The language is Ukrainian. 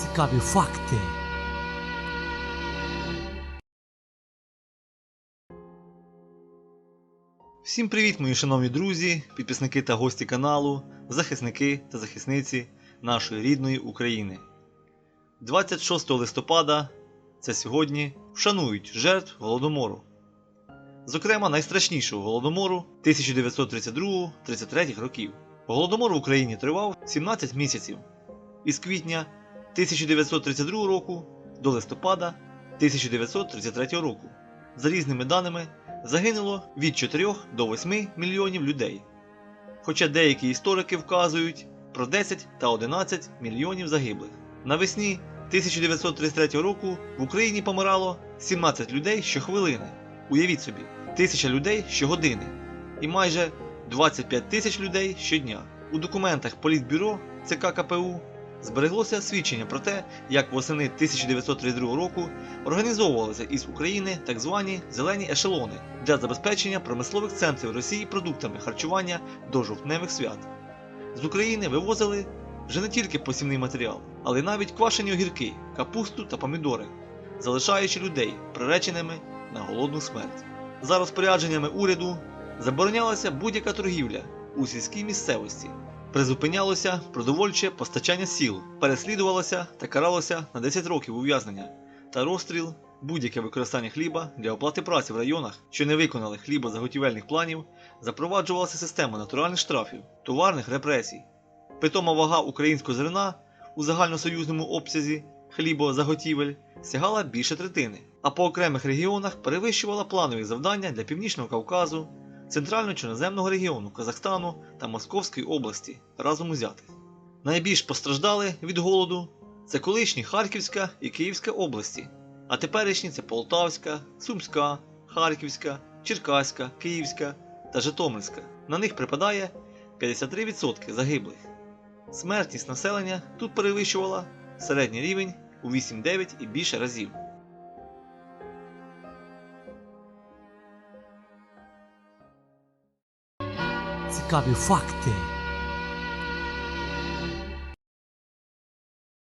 Цікаві факти. Всім привіт, мої шановні друзі, підписники та гості каналу, захисники та захисниці нашої рідної України. 26 листопада це сьогодні вшанують жертв Голодомору. Зокрема, найстрашнішого голодомору 1932-33 років. Голодомор в Україні тривав 17 місяців із квітня 1932 року до листопада 1933 року. За різними даними, загинуло від 4 до 8 мільйонів людей. Хоча деякі історики вказують про 10 та 11 мільйонів загиблих. Навесні 1933 року в Україні помирало 17 людей щохвилини. Уявіть собі, тисяча людей щогодини і майже 25 тисяч людей щодня. У документах Політбюро ЦК КПУ збереглося свідчення про те, як восени 1932 року організовувалися із України так звані зелені ешелони для забезпечення промислових центрів Росії продуктами харчування до жовтневих свят. З України вивозили вже не тільки посівний матеріал, але й навіть квашені огірки, капусту та помідори, залишаючи людей приреченими на голодну смерть. За розпорядженнями уряду заборонялася будь-яка торгівля у сільській місцевості. Призупинялося продовольче постачання сіл, переслідувалося та каралося на 10 років ув'язнення та розстріл будь-яке використання хліба для оплати праці в районах, що не виконали хлібозаготівельних планів, запроваджувалася система натуральних штрафів, товарних репресій. Питома вага українського зерна у загальносоюзному обсязі хлібозаготівель сягала більше третини, а по окремих регіонах перевищувала планові завдання для Північного Кавказу, Центрально-Чорноземного регіону Казахстану та Московської області разом узятих. Найбільш постраждали від голоду це колишні Харківська і Київська області, а теперішні це Полтавська, Сумська, Харківська, Черкаська, Київська та Житомирська. На них припадає 53% загиблих. Смертність населення тут перевищувала середній рівень у 8-9 і більше разів. Цікаві факти.